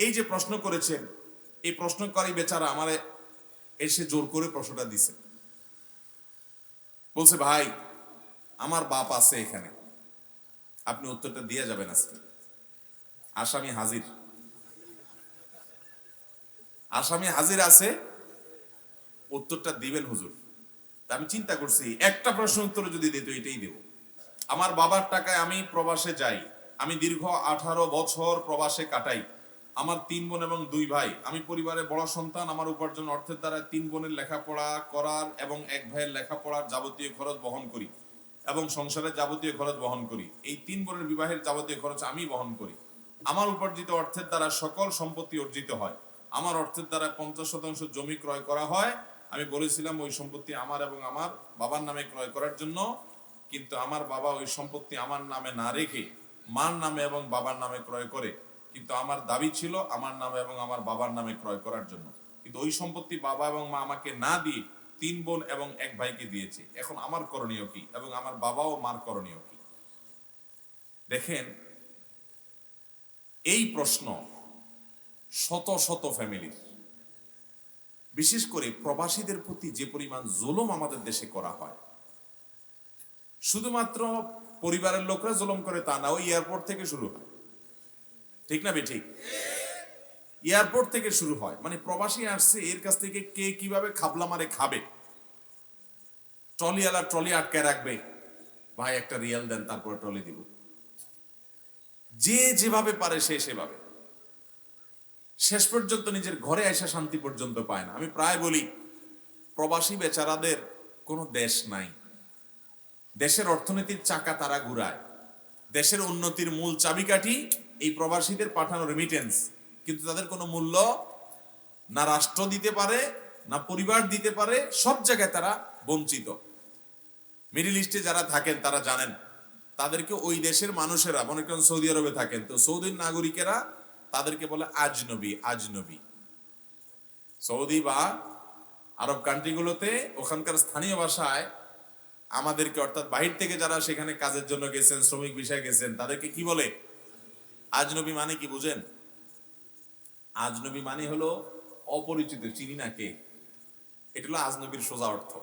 এই যে প্রশ্ন করেছেন, এই প্রশ্নকারী বেচারা আমারে এসে জোর করে প্রশ্নটা দিছে। বলছে, ভাই, আমার বাপ আছে এখানে। আপনি উত্তরটা দিয়ে যাবেন আজকে। আসামি হাজির। আসামি হাজির আছে, উত্তরটা দিবেন হুজুর। তা আমি চিন্তা করছি, একটা প্রশ্ন উত্তর যদি দিত এটাই দেব। আমার বাবার টাকায় আমি প্রবাসে যাই, আমি দীর্ঘ আঠারো বছর প্রবাসে কাটাই। আমার তিন বোন এবং দুই ভাই। আমি পরিবারে বড় সন্তান, আমার উপার্জন অর্থের দ্বারা তিন বোনের লেখাপড়া করার এবং এক ভাইয়ের লেখাপড়ার যাবতীয় খরচ বহন করি এবং সংসারের যাবতীয় খরচ বহন করি। এই তিন বোনের বিবাহের যাবতীয় খরচ আমি বহন করি। আমার উপার্জিত অর্থের দ্বারা সকল সম্পত্তি অর্জিত হয়। আমার অর্থের দ্বারা পঞ্চাশ শতাংশ জমি ক্রয় করা হয়। আমি বলেছিলাম ওই সম্পত্তি আমার এবং আমার বাবার নামে ক্রয় করার জন্য, কিন্তু আমার বাবা ওই সম্পত্তি আমার নামে না রেখে মার নামে এবং বাবার নামে ক্রয় করে। কিন্তু আমার দাবি ছিল আমার নামে এবং আমার বাবার নামে ক্রয় করার জন্য। কিন্তু ওই সম্পত্তি বাবা এবং মা আমাকে না দিয়ে তিন বোন এবং এক ভাইকে দিয়েছে। এখন আমার করণীয় কি এবং আমার বাবা ও মার করণীয় কি? দেখেন, এই প্রশ্ন শত শত ফ্যামিলির। বিশেষ করে প্রবাসীদের প্রতি যে পরিমাণ জুলুম আমাদের দেশে করা হয়, শুধুমাত্র পরিবারের লোকরা জুলুম করে তা না, ওই এয়ারপোর্ট থেকে শুরু হয়। ঠিক না ঠিক এয়ারপোর্ট থেকে শুরু হয়। মানে প্রবাসী আসছে, এর কাছ থেকে কে কীভাবে খাবলা মারে খাবে? ট্রলি ট্রলিওয়ালা ট্রলি আটকায় রাখবে। ভাই, একটা রিয়াল দেন, তারপরে ট্রলি দিব। যে যেভাবে পারে, সে সেভাবে। শেষ পর্যন্ত নিজের ঘরে এসে শান্তি পর্যন্ত পায় না। আমি প্রায় বলি, প্রবাসী বেচারাদের কোনো দেশ নাই। দেশের অর্থনীতির চাকা তারা ঘুরায়। দেশের উন্নতির মূল চাবিকাঠি এই প্রবাসীদের পাঠানো রেমিটেন্স কিন্তু তাদের কোনো মূল্য না রাষ্ট্র দিতে পারে, না পরিবার দিতে পারে, সব জায়গায় তারা বঞ্চিত। মিডিল ইস্টে যারা থাকেন, তারা জানেন, তাদেরকে ওই দেশের মানুষেরা, মনে করেন সৌদি আরবে থাকেন, তো সৌদির নাগরিকেরা তাদেরকে বলে আজনবী আজনবী। সৌদি বা আরব কান্ট্রিগুলোতে ওখানকার স্থানীয় ভাষায় আমাদেরকে, অর্থাৎ বাহির থেকে যারা সেখানে কাজের জন্য গেছেন, শ্রমিক বিষয়ে গেছেন, তাদেরকে কি বলে? আজনবী মানে কি বুঝেন? আজনবী মানে হলো অপরিচিত, চিনি না কে? এটা হলো আজনবীর সোজা অর্থ।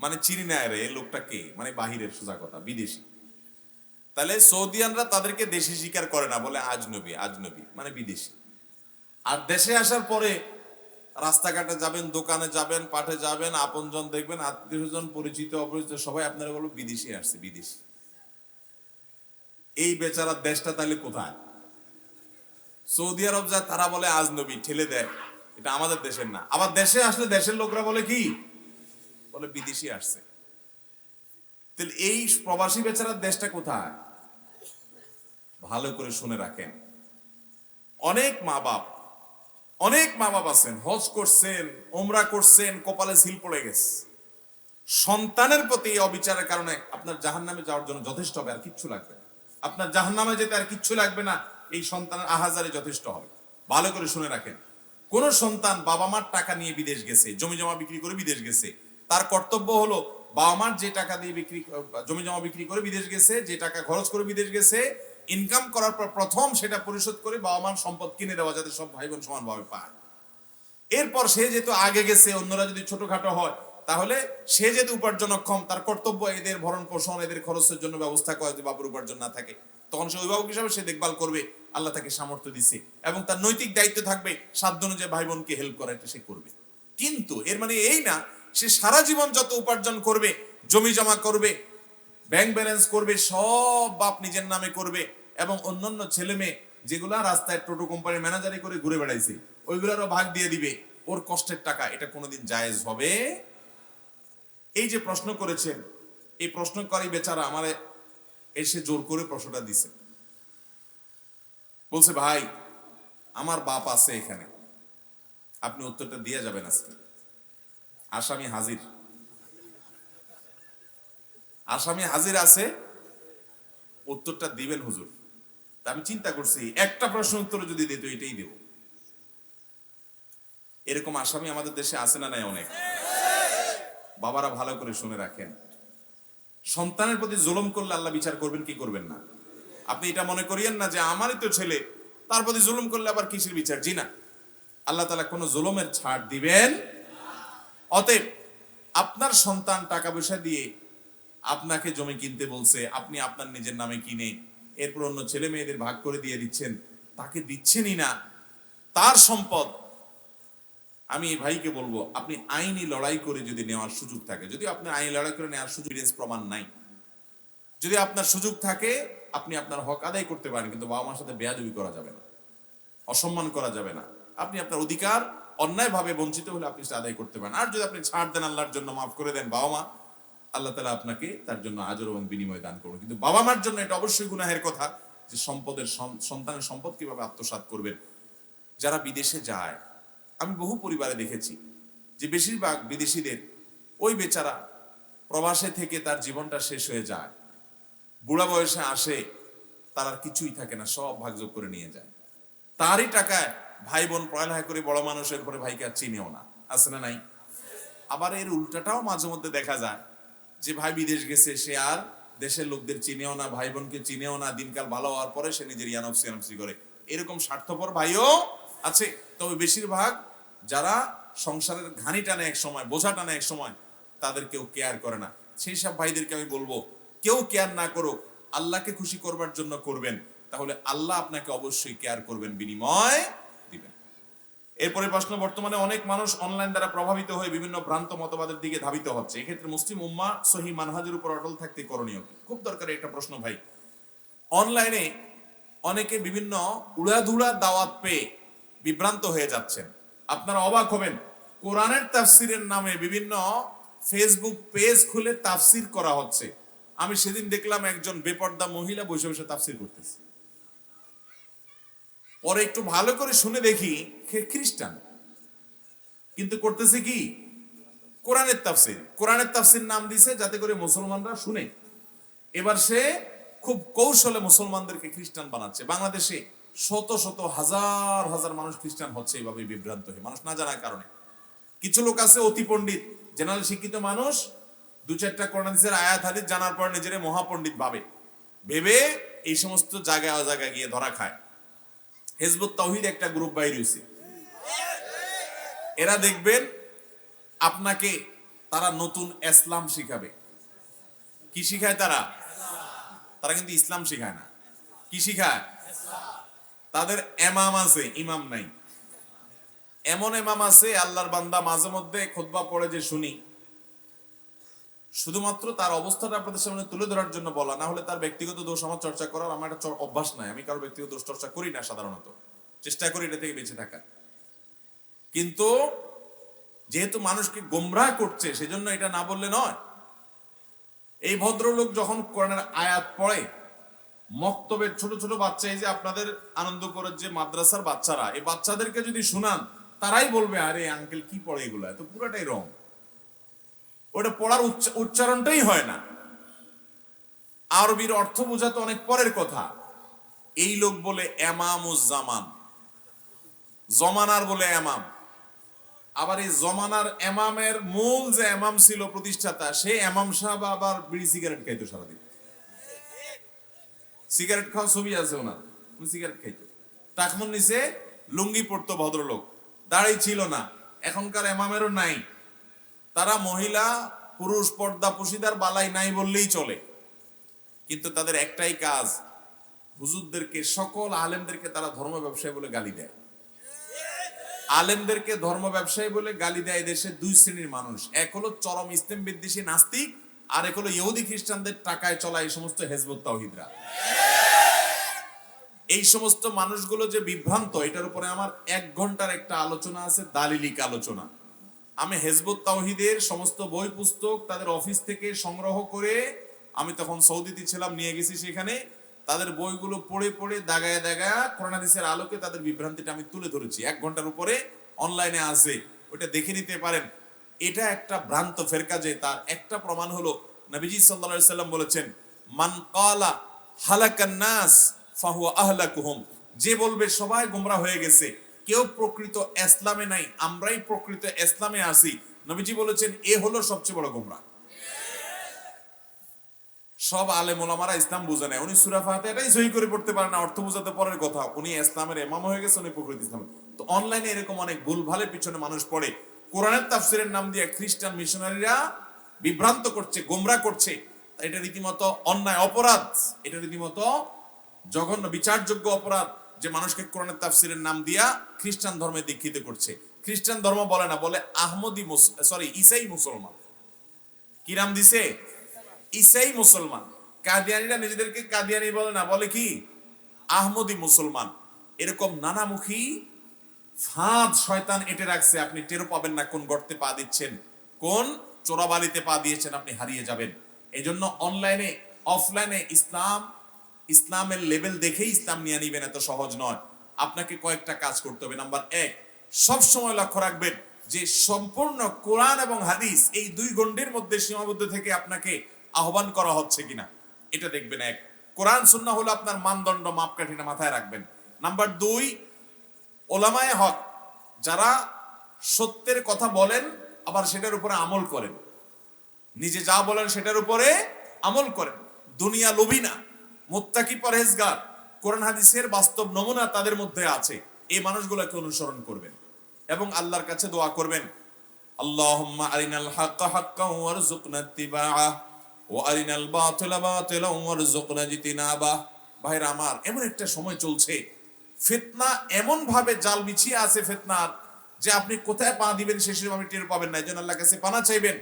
মানে চিনি না রে লোকটা কে? মানে বাহিরের সোজা কথা, বিদেশি। তাহলে সৌদিয়ানরা তাদেরকে দেশি স্বীকার করে না, বলে আজনবী আজনবী মানে বিদেশি। আর দেশে আসার পরে রাস্তাঘাটে যাবেন, দোকানে যাবেন, পাঠে যাবেন, আপনজন দেখবেন আত্মীয় স্বজন পরিচিত, অপরিচিত, সবাই আপনারা বলব বিদেশি আসছে, বিদেশি। এই বেচারার দেশটা তাহলে কোথায়? সৌদি আরব যায় তারা বলে আজনবী ঠেলে দেয়। এটা আমাদের দেশের না। আবার দেশে আসলে দেশের লোকরা বলে কি? বলে বিদেশি আসছে। তাহলে এই প্রবাসী বেচারার দেশটা কোথায়? ভালো করে শুনে রাখেন। অনেক মা বাপ অনেক মা বাপ আছেন, হজ করছেন ওমরা করছেন, কপালে সিল পড়ে গেছে। সন্তানের প্রতি অবিচারের কারণে আপনার জাহান নামে যাওয়ার জন্য যথেষ্ট হবে, আর কিচ্ছু লাগবে আপনার জাহান নামে যেতে আর কিচ্ছু লাগবে না, এই সন্তানের আহাজারে যথেষ্ট হবে। ভালো করে শুনে রাখেন। কোন সন্তান বাবা মার টাকা নিয়ে বিদেশ গেছে, জমি জমা বিক্রি করে বিদেশ গেছে, তার কর্তব্য হলো বাবা মার যে টাকা দিয়ে বিক্রি, জমি জমা বিক্রি করে বিদেশ গেছে, যে টাকা খরচ করে বিদেশ গেছে ইনকাম করার পর প্রথম সেটা পরিশোধ করে বাবা মার সম্পদ কিনে দেওয়া যাতে সব ভাই বোন সমানভাবে পায়। এরপর সে যেহেতু আগে গেছে, অন্যরা যদি ছোটখাটো হয় তাহলে সে যেহেতু উপার্জনক্ষম, তার কর্তব্য এদের ভরণ পোষণ, এদের খরচের জন্য ব্যবস্থা করে যদি বাবুর উপার্জন না থাকে, তখন সে অভিভাবক হিসাবে সে দেখভাল করবে, আল্লাহ তাকে সামর্থ্য দিছে। এবং তার নৈতিক দায়িত্ব থাকবে, সাধ্য অনুযায়ী ভাই বোনকে হেল্প করা এটা সে করবে। কিন্তু এর মানে এই না, সে সারা জীবন যত উপার্জন করবে, জমি জমা করবে ব্যাংক ব্যালেন্স করবে, সব বাপ নিজের নামে করবে এবং অন্যান্য ছেলে মেয়ে যেগুলা রাস্তায় টোটো কোম্পানির ম্যানেজারি করে ঘুরে বেড়াইছে, ওইগুলারও ভাগ দিয়ে দিবে। ওর কষ্টের টাকা, এটা কোনোদিন জায়েজ হবে? এই যে প্রশ্ন করেছেন, এই প্রশ্নকারী বেচারা আমার এসে জোর করে প্রশ্নটা দিছে। বলছে, ভাই, আমার বাপ আছে এখানে। আপনি উত্তরটা দিয়ে যাবেন আজকে। আসামি হাজির। আসামি হাজির আছে, উত্তরটা দিবেন হুজুর। আমি চিন্তা করছি, একটা প্রশ্ন উত্তর যদি দিত এটাই দেব। এরকম আসামি আমাদের দেশে আছে না নাই অনেক? বাবারা ভালো করে শুনে রাখেন। সন্তানের প্রতি জুলুম করলে আল্লাহ বিচার করবেন, কি করবেন না? আপনি এটা মনে করিয়েন না যে আমারই তো ছেলে, তার প্রতি জুলুম করলে আবার কিসের বিচার? জি না। আল্লাহ তালা কোনো জুলুমের ছাড় দিবেন অতএব আপনার সন্তান টাকা পয়সা দিয়ে আপনাকে জমি কিনতে বলছে, আপনি আপনার নিজের নামে কিনে এরপর অন্য ছেলে মেয়েদের ভাগ করে দিয়ে দিচ্ছেন, তাকে দিচ্ছেনই না। তার সম্পদ আমি এই ভাইকে বলব, আপনি আইনি লড়াই করে যদি নেওয়ার সুযোগ থাকে, যদি আপনি আইনি লড়াই করে নেওয়ার সুযোগ প্রমাণ নাই। যদি আপনার সুযোগ থাকে, আপনি আপনার হক আদায় করতে পারেন, কিন্তু বাবা মার সাথে বেয়াদবি করা যাবে না, অসম্মান করা যাবে না। আপনি আপনার অধিকার অন্যায়ভাবে বঞ্চিত হলে আপনি সেটা আদায় করতে পারেন। আর যদি আপনি ছাড় দেন আল্লাহর জন্য, মাফ করে দেন বাবা মা, আল্লাহ তালা আপনাকে তার জন্য আজর এবং বিনিময় দান করুন। কিন্তু বাবা মার জন্য এটা অবশ্যই গুনাহের কথা, যে সম্পদের সন্তানের সম্পদ কীভাবে আত্মসাৎ করবেন। যারা বিদেশে যায় আমি বহু পরিবারে দেখেছি যে বেশিরভাগ বিদেশিদের ওই বেচারা প্রবাসে থেকে তার জীবনটা শেষ হয়ে যায়। বুড়া বয়সে আসে, তার আর কিছুই থাকে না, সব ভাগযোগ করে নিয়ে যায়। তারই টাকায় ভাই বোন পড়ালেখা করে বড় মানুষের পরে ভাইকে আর চিনেও না। আছে না নাই? আবার এর উল্টাটাও মাঝে মধ্যে দেখা যায় যে ভাই বিদেশ গেছে, সে আর দেশের লোকদের চিনেও না ভাই বোনকে চিনেও না, দিনকাল ভালো হওয়ার পরে সে নিজের ইয়ানফসি করে। এরকম স্বার্থপর ভাইও আছে। তবে বেশিরভাগ যারা সংসারের ঘানি টানে এক সময়, বোঝা টানে এক সময়, তাদের কেউ কেয়ার করে না। সেই সব ভাইদেরকে আমি বলব, কেউ কেয়ার না করুক, আল্লাহকে খুশি করবার জন্য করবেন, তাহলে আল্লাহ আপনাকে অবশ্যই কেয়ার করবেন, বিনিময় দিবেন। এরপরে প্রশ্ন, বর্তমানে অনেক মানুষ অনলাইন দ্বারা প্রভাবিত হয়ে বিভিন্ন ভ্রান্ত মতবাদের দিকে ধাবিত হচ্ছে। এক্ষেত্রে মুসলিম উম্মা সহি মানহাজের উপর অটল থাকতে করণীয়? খুব দরকারি একটা প্রশ্ন ভাই। অনলাইনে অনেকে বিভিন্ন উড়াধুড়া দাওয়াত পেয়ে বিভ্রান্ত হয়ে যাচ্ছেন। আপনারা অবাক হবেন, কোরআনের তাফসিরের নামে বিভিন্ন ফেসবুক পেজ খুলে তাফসির করা হচ্ছে। আমি সেদিন দেখলাম একজন বেপর্দা মহিলা বসে বসে তাফসির করতেছে। পরে একটু ভালো করে শুনে দেখি খ্রিস্টান। কিন্তু করতেছে কি? কোরআনের তাফসির। কোরআনের তাফসির নাম দিছে যাতে করে মুসলমানরা শুনে। এবার সে খুব কৌশলে মুসলমানদেরকে খ্রিস্টান বানাচ্ছে। বাংলাদেশে শত শত হাজার হাজার মানুষ খ্রিস্টান হচ্ছে এইভাবে বিভ্রান্ত হয়ে। মানুষ না জানার কারণে। কিছু লোক আছে অতি পণ্ডিত জেনারেল শিক্ষিত মানুষ, দু চারটা করোনাদিসের আয়াত, হাদিস জানার পর নিজের মহাপণ্ডিত ভাবে। ভেবে এই সমস্ত জায়গায় অজায়গায় গিয়ে ধরা খায়। হেজবুত তৌহিদ একটা গ্রুপ বাইর হয়েছে এরা দেখবেন আপনাকে তারা নতুন ইসলাম শিখাবে। কি শিখায় তারা? তারা কিন্তু ইসলাম শিখায় না। কি শিখায়? তাদের এমাম আছে, ইমাম নাই। এমন এমাম আছে, আল্লাহর বান্দা মাঝে মধ্যে খোদবা পড়ে যে শুনি। শুধুমাত্র তার অবস্থাটা আপনাদের সামনে তুলে ধরার জন্য বলা, না হলে তার ব্যক্তিগত দোষ আমার চর্চা করার আমার একটা অভ্যাস নাই। আমি কারও ব্যক্তিগত দোষ চর্চা করি না সাধারণত। চেষ্টা করি এটা থেকে বেঁচে থাকার। কিন্তু যেহেতু মানুষকে গোমরাহ করছে, সেজন্য এটা না বললে নয়। এই ভদ্রলোক যখন কোরআনের আয়াত পড়ে মক্তবের ছোট ছোট বাচ্চা, এই যে আপনাদের আনন্দ করার যে মাদ্রাসার বাচ্চারা, এই বাচ্চাদেরকে যদি শুনান, তারাই বলবে, আরে আঙ্কেল কি পড়ে এগুলো? এত পুরাটাই রং। ওটা পড়ার উচ্চ- উচ্চারণটাই হয় না। আরবির অর্থ বোঝা তো অনেক পরের কথা। এই লোক বলে জামান। জমানার বলে এমাম। আবার এই জমানার এমামের মূল যে এমাম ছিল প্রতিষ্ঠাতা, সেই এমাম সাহেব আবার বিড়ি সিগারেট খাইতো সারাদিন। সিগারেট খাওয়া ছবি আছে ওনার। উনি সিগারেট খাইতো। টাকমন নিচে লুঙ্গি পড়তো ভদ্রলোক। দাড়ি ছিল না। এখনকার এমামেরও নাই। তারা মহিলা, পুরুষ, পর্দা, পুশিদার, বালাই নাই বললেই চলে। কিন্তু তাদের একটাই কাজ, হুজুরদেরকে, সকল আলেমদেরকে তারা ধর্ম ব্যবসায়ী বলে গালি দেয়। আলেমদেরকে ধর্ম ব্যবসায়ী বলে গালি দেয় দেশের দুই শ্রেণির মানুষ। এক হলো চরম ইসলাম বিদ্বেষী নাস্তিক আর এক হলো ইহুদি খ্রিস্টানদের টাকায় চলা এই সমস্ত হেজবত তাওহিদরা। এই সমস্ত মানুষগুলো যে বিভ্রান্ত, এটার উপরে আমার এক ঘণ্টার একটা আলোচনা আছে, দালিলিক আলোচনা। আমি হেজবুত তাওহিদের সমস্ত বই, পুস্তক তাদের অফিস থেকে সংগ্রহ করে আমি তখন সৌদিতে ছিলাম, নিয়ে গেছি সেখানে। তাদের বইগুলো পড়ে পড়ে, দাগায় দাগায় করোনাদিসের আলোকে তাদের বিভ্রান্তিটা আমি তুলে ধরেছি। এক ঘণ্টার উপরে অনলাইনে আছে ওটা দেখে নিতে পারেন। এটা একটা ভ্রান্ত ফেরকা যে তার একটা প্রমাণ হলো নবীজি সাল্লাম বলেছেন, মান কালা হালাকান নাস ফাহুয়া আহলাকুহুম। যে বলবে, সবাই গোমরা হয়ে গেছে। কেউ প্রকৃত ইসলামে নাই, আমরাই প্রকৃত ইসলামে আছি। নবীজি বলেছেন, এ হলো সবচেয়ে বড় গোমরা। সব আলেম ওলামারা ইসলাম বুঝে নেয়। উনি সুরা ফাতে এটাই সহি করে পড়তে পারেন না, অর্থ বোঝাতে পরের কথা। উনি ইসলামের এমাম হয়ে গেছে, উনি প্রকৃত ইসলাম। তো অনলাইনে এরকম অনেক ভুলভালের পিছনে মানুষ পড়ে। কোরআনের তাফসিরের নাম দিয়ে খ্রিস্টান মিশনারিরা বিভ্রান্ত করছে, গোমরা করছে। এটা রীতিমতো অন্যায়, অপরাধ। এটা রীতিমতো জঘন্য, বিচারযোগ্য অপরাধ যে মানুষকে কোরআনের তাফসিরের নাম দিয়া খ্রিস্টান ধর্মে দীক্ষিত করছে। খ্রিস্টান ধর্ম বলে না, বলে আহমদি সরি ইসাই মুসলমান। কি নাম দিছে? ইসাই মুসলমান। কাদিয়ানিরা নিজেদেরকে কাদিয়ানি বলে না, বলে কি? আহমদি মুসলমান। এরকম নানামুখী ফাঁদ শয়তান এঁটে রাখছে, আপনি টেরো পাবেন না কোন গর্তে পা দিচ্ছেন, কোন চোরাবালিতে পা দিয়েছেন, আপনি হারিয়ে যাবেন। এই জন্য অনলাইনে অফলাইনে ইসলাম, ইসলামের লেভেল দেখেই ইসলাম নিয়ে নিবেন এত সহজ নয়। আপনাকে কয়েকটা কাজ করতে হবে। নাম্বার এক, সব সময় লক্ষ্য রাখবেন যে সম্পূর্ণ কোরআন এবং হাদিস এই দুই গণ্ডির মধ্যে সীমাবদ্ধ থেকে আপনাকে আহ্বান করা হচ্ছে কিনা, এটা দেখবেন এক। কোরআন, সুন্নাহ হলো আপনার মানদণ্ড মাপকাঠিটা মাথায় রাখবেন। নাম্বার দুই ওলামায়ে হক যারা সত্যের কথা বলেন, আবার সেটার উপরে আমল করেন। নিজে যা বলেন সেটার উপরে আমল করেন। দুনিয়া লোভী না, মুত্তাকি পরহেজগার। কোরআন হাদিসের বাস্তব নমুনা তাদের মধ্যে আছে। এই মানুষগুলোকে অনুসরণ করবেন এবং আল্লাহর কাছে দোয়া করবেন। আল্লাহুম্মা আরিনাল হাক্কা আরিনাল আমার, এমন একটা সময় চলছে ফিতনা এমন ভাবে জাল বিছিয়ে আছে ফিতনার যে আপনি কোথায় পা দিবেন শেষে আপনি টের পাবেন না। এই জন্য আল্লাহর কাছে পানা চাইবেন,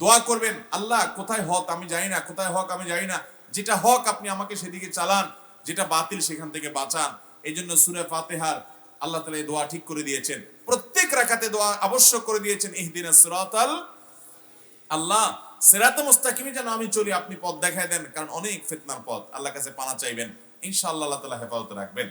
দোয়া করবেন, আল্লাহ, কোথায় হক? আমি জানি না, কোথায় হক? আমি জানি না। যেটা হক আপনি আমাকে সেদিকে চালান, যেটা বাতিল সেখান থেকে বাঁচান। এই জন্য সুরে ফাতেহার আল্লাহ তালা এই দোয়া ঠিক করে দিয়েছেন। প্রত্যেক রাখাতে দোয়া আবশ্যক করে দিয়েছেন, ইহদিনা সিরাতাল আল্লাহ, সেরাতে মুস্তাকিমে যেন আমি চলি, আপনি পথ দেখায় দেন। কারণ অনেক ফিতনার পথ আল্লাহ কাছে পানা চাইবেন। ইনশাআল্লাহ আল্লাহ তালা হেফাজত রাখবেন।